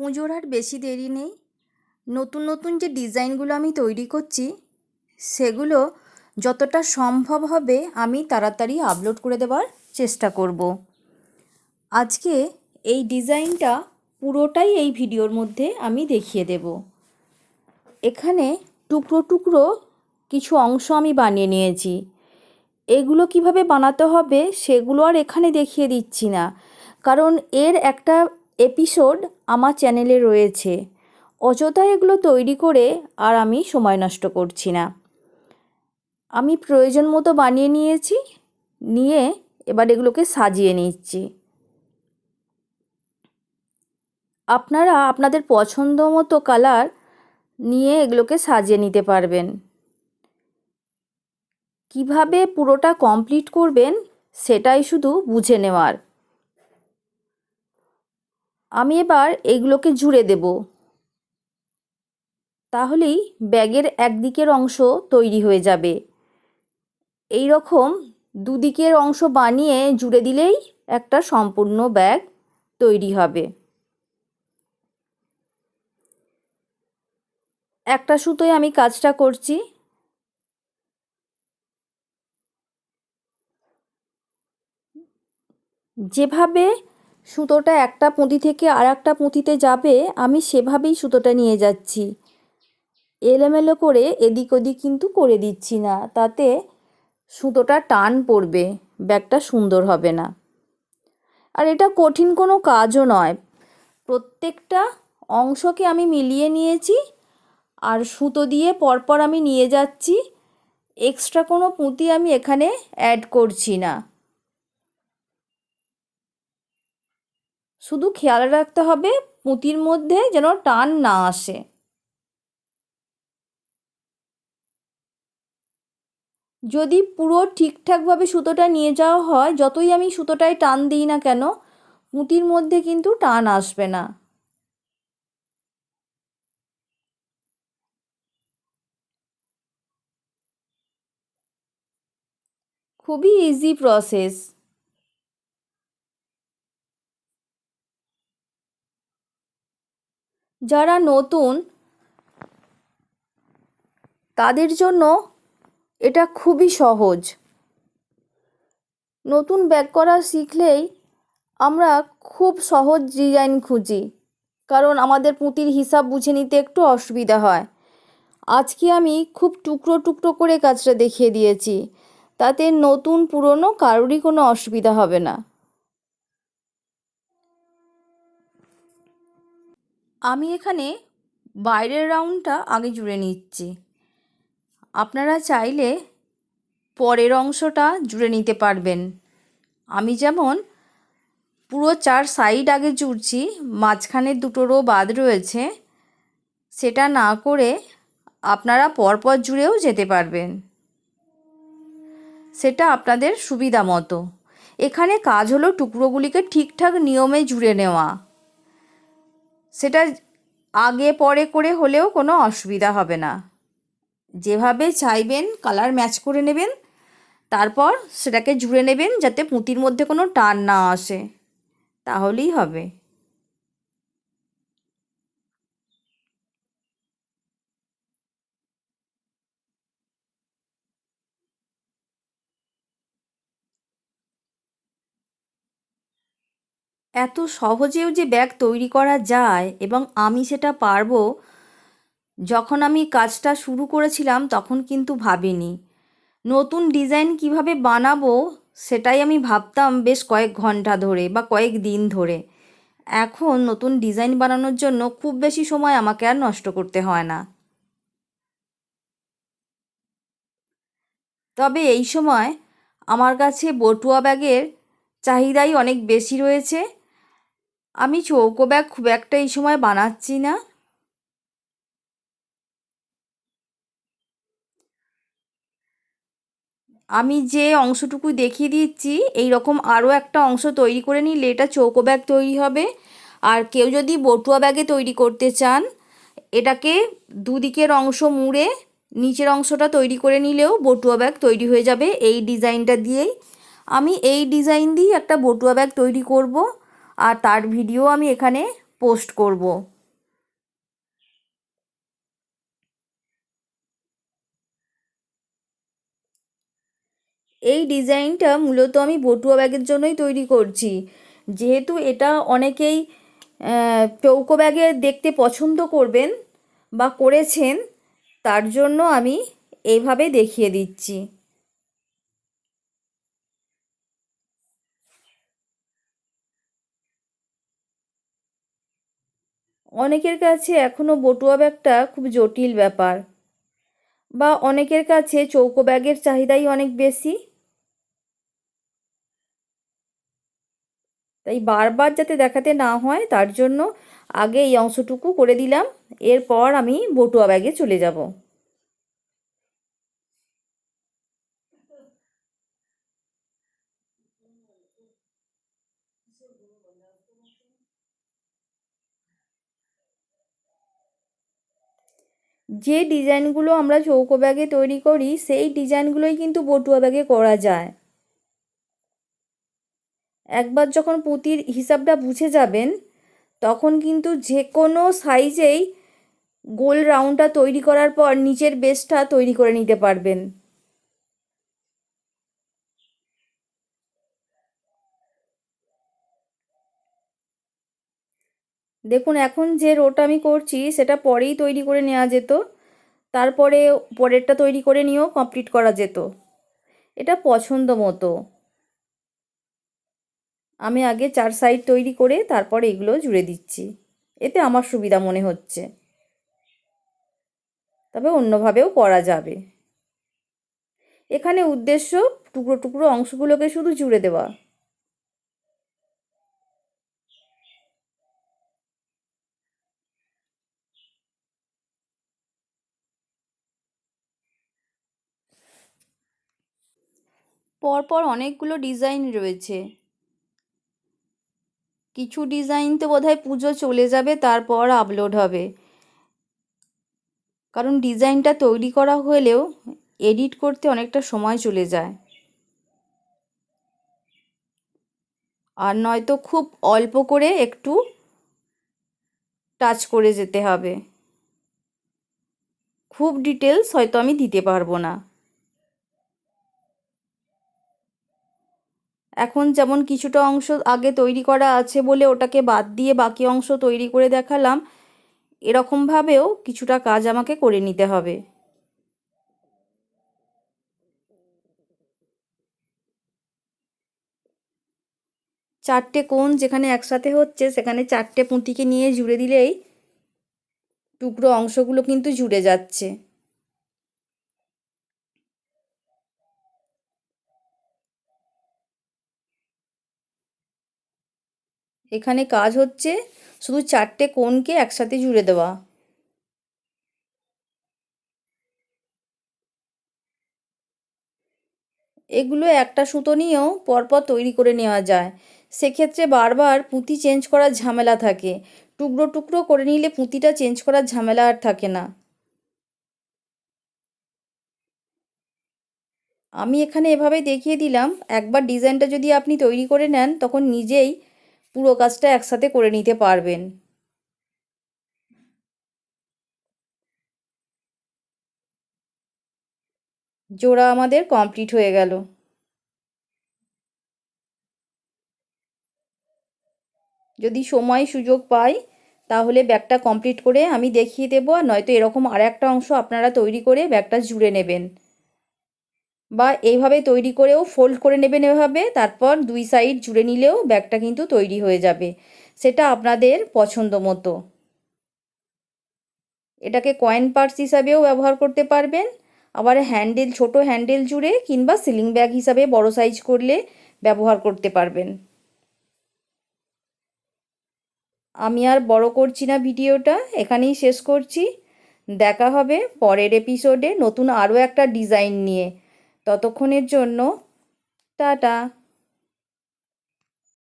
পুজোর আর বেশি দেরি নেই। নতুন নতুন যে ডিজাইনগুলো আমি তৈরি করছি, সেগুলো যতটা সম্ভব হবে আমি তাড়াতাড়ি আপলোড করে দেওয়ার চেষ্টা করব। আজকে এই ডিজাইনটা পুরোটাই এই ভিডিওর মধ্যে আমি দেখিয়ে দেব। এখানে টুকরো টুকরো কিছু অংশ আমি বানিয়ে নিয়েছি। এগুলো কীভাবে বানাতে হবে সেগুলো আর এখানে দেখিয়ে দিচ্ছি না। কারণ এর একটা এপিসোড আমার চ্যানেলে রয়েছে। অযথা এগুলো তৈরি করে আর আমি সময় নষ্ট করছি না। আমি প্রয়োজন মতো বানিয়ে নিয়েছি, নিয়ে এবার এগুলোকে সাজিয়ে নিচ্ছি। আপনারা আপনাদের পছন্দ মতো কালার নিয়ে এগুলোকে সাজিয়ে নিতে পারবেন। কীভাবে পুরোটা কমপ্লিট করবেন, সেটাই শুধু বুঝে নেওয়ার। আমি এবার এগুলোকে জুড়ে দেব। তাহলেই ব্যাগের একদিকের অংশ তৈরি হয়ে যাবে। এই রকম দুদিকের অংশ বানিয়ে জুড়ে দিলেই একটা সম্পূর্ণ ব্যাগ তৈরি হবে। একটা সুতোয় আমি কাজটা করছি। যেভাবে সুতোটা একটা পুঁতি থেকে আর একটা পুঁতিতে যাবে, আমি সেভাবেই সুতোটা নিয়ে যাচ্ছি। এলোমেলো করে এদিক ওদিক কিন্তু করে দিচ্ছি না, তাতে সুতোটা টান পড়বে, ব্যাগটা সুন্দর হবে না। আর এটা কঠিন কোনো কাজও নয়। প্রত্যেকটা অংশকে আমি মিলিয়ে নিয়েছি, আর সুতো দিয়ে পরপর আমি নিয়ে যাচ্ছি, এক্সট্রা কোনো পুঁতি আমি এখানে অ্যাড করছি না। শুধু খেয়াল রাখতে হবে পুঁতির মধ্যে যেন টান না আসে। যদি পুরো ঠিকঠাকভাবে সুতোটা নিয়ে যাওয়া হয়, যতই আমি সুতোটায় টান দিই না কেন, পুঁতির মধ্যে কিন্তু টান আসবে না। খুবই ইজি প্রসেস যারা নতুন, তাদের জন্য এটা খুবই সহজ। নতুন ব্যাক করা শিখলেই আমরা খুব সহজ ডিজাইন খুঁজি, কারণ আমাদের পুঁতির হিসাব বুঝে নিতে একটু অসুবিধা হয়। আজকে আমি খুব টুকরো টুকরো করে কাজটা দেখিয়ে দিয়েছি, তাতে নতুন, পুরনো কারোরই কোনো অসুবিধা হবে না। আমি এখানে বাইরের রাউন্ডটা আগে জুড়ে নিচ্ছি। আপনারা চাইলে পরের অংশটা জুড়ে নিতে পারবেন। আমি যেমন পুরো চার সাইড আগে জুড়ছি, মাঝখানে দুটো রো বাদ রয়েছে, সেটা না করে আপনারা পরপর জুড়েও যেতে পারবেন। সেটা আপনাদের সুবিধা মতো। এখানে কাজ হলো টুকরোগুলিকে ঠিকঠাক নিয়মে জুড়ে নেওয়া। সেটা আগে পরে করে হলেও কোনো অসুবিধা হবে না। যেভাবে চাইবেন কালার ম্যাচ করে নেবেন, তারপর সেটাকে জুড়ে নেবেন যাতে পুঁতির মধ্যে কোনো টান না আসে। তাহলেই হবে। এত সহজেও যে ব্যাগ তৈরি করা যায় এবং আমি সেটা পারব, যখন আমি কাজটা শুরু করেছিলাম তখন কিন্তু ভাবিনি। নতুন ডিজাইন কীভাবে বানাবো সেটাই আমি ভাবতাম বেশ কয়েক ঘণ্টা ধরে বা কয়েক দিন ধরে। এখন নতুন ডিজাইন বানানোর জন্য খুব বেশি সময় আমাকে আর নষ্ট করতে হয় না। তবে এই সময় আমার কাছে বটুয়া ব্যাগের চাহিদাই অনেক বেশি রয়েছে। আমি চৌকো ব্যাগ খুব একটা এই সময় বানাচ্ছি না। আমি যে অংশটুকু দেখিয়ে দিচ্ছি এই রকম আরও একটা অংশ তৈরি করে নিলে এটা চৌকো ব্যাগ তৈরি হবে। আর কেউ যদি বটুয়া ব্যাগে তৈরি করতে চান, এটাকে দুদিকের অংশ মুড়ে নিচের অংশটা তৈরি করে নিলেও বটুয়া ব্যাগ তৈরি হয়ে যাবে এই ডিজাইনটা দিয়েই। আমি এই ডিজাইন দিয়েই একটা বটুয়া ব্যাগ তৈরি করব। আর তার ভিডিও আমি এখানে পোস্ট করব। এই ডিজাইনটা মূলত আমি বটুয়া ব্যাগের জন্যই তৈরি করছি। যেহেতু এটা অনেকেই চৌকো ব্যাগে দেখতে পছন্দ করবেন বা করেছেন, তার জন্য আমি এইভাবে দেখিয়ে দিচ্ছি। অনেকের কাছে এখনও বটুয়া ব্যাগটা খুব জটিল ব্যাপার। বা অনেকের কাছে চৌকো ব্যাগের চাহিদাই অনেক বেশি। তাই বারবার যাতে দেখাতে না হয়, তার জন্য আগে এই অংশটুকু করে দিলাম। এরপর আমি বটুয়া ব্যাগে চলে যাব। যে ডিজাইনগুলো আমরা চৌকো ব্যাগে তৈরি করি, সেই ডিজাইনগুলোই কিন্তু বটুয়া ব্যাগে করা যায়। একবার যখন পুঁতির হিসাবটা বুঝে যাবেন, তখন কিন্তু যে কোনো সাইজেই গোল রাউন্ডটা তৈরি করার পর, নিচের বেসটা তৈরি করে নিতে পারবেন। দেখুন, এখন যে রোটা আমি করছি, সেটা পরেই তৈরি করে নেওয়া যেত। তারপরে পরেরটা তৈরি করে নিয়েও কমপ্লিট করা যেত। এটা পছন্দ মতো। আমি আগে চার সাইড তৈরি করে তারপরে এগুলো জুড়ে দিচ্ছি। এতে আমার সুবিধা মনে হচ্ছে। তবে অন্যভাবেও করা যাবে। এখানে উদ্দেশ্য টুকরো টুকরো অংশগুলোকে শুধু জুড়ে দেওয়া। পরপর অনেকগুলো ডিজাইন রয়েছে। কিছু ডিজাইন তো বোধহয় পুজো চলে যাবে, তারপর আপলোড হবে। কারণ ডিজাইনটা তৈরি করা হলেও এডিট করতে অনেকটা সময় চলে যায়। আর নয়তো খুব অল্প করে একটু টাচ করে যেতে হবে। খুব ডিটেলস হয়তো আমি দিতে পারব না। এখন যেমন কিছুটা অংশ আগে তৈরি করা আছে বলে ওটাকে বাদ দিয়ে বাকি অংশ তৈরি করে দেখালাম, এরকমভাবেও কিছুটা কাজ আমাকে করে নিতে হবে। চারটে কোণ যেখানে একসাথে হচ্ছে, সেখানে চারটে পুঁতিকে নিয়ে জুড়ে দিলেই টুকরো অংশগুলো কিন্তু জুড়ে যাচ্ছে। এখানে কাজ হচ্ছে শুধু চারটে কোণকে একসাথে জুড়ে দেওয়া। এগুলো একটা সুতো নিয়েও পরপর তৈরি করে নেওয়া যায়। সেক্ষেত্রে বারবার পুঁতি চেঞ্জ করার ঝামেলা থাকে। টুকরো টুকরো করে নিলে পুঁতিটা চেঞ্জ করার ঝামেলা আর থাকে না। আমি এখানে এভাবে দেখিয়ে দিলাম, একবার ডিজাইনটা যদি আপনি তৈরি করে নেন, তখন নিজেই পুরো কাজটা একসাথে করে নিতে পারবেন। জোড়া আমাদের কমপ্লিট হয়ে গেল। যদি সময় সুযোগ পাই, তাহলে ব্যাগটা কমপ্লিট করে আমি দেখিয়ে দেবো, আর নয়তো এরকম আর একটা অংশ আপনারা তৈরি করে ব্যাগটা জুড়ে নেবেন। বা এইভাবে তৈরি করেও ফোল্ড করে নেবেন এভাবে, তারপর দুই সাইড জুড়ে নিলেও ব্যাগটা কিন্তু তৈরি হয়ে যাবে। সেটা আপনাদের পছন্দ মতো। এটাকে কয়েন পার্স হিসাবেও ব্যবহার করতে পারবেন। আবার হ্যান্ডেল ছোট হ্যান্ডেল জুড়ে কিংবা সিলিং ব্যাগ হিসাবে বড় সাইজ করলে ব্যবহার করতে পারবেন। আমি আর বড় করছি না ভিডিওটা, এখানেই শেষ করছি। দেখা হবে পরের এপিসোডে নতুন আরও একটা ডিজাইন নিয়ে। ততক্ষণের জন্য টাটা।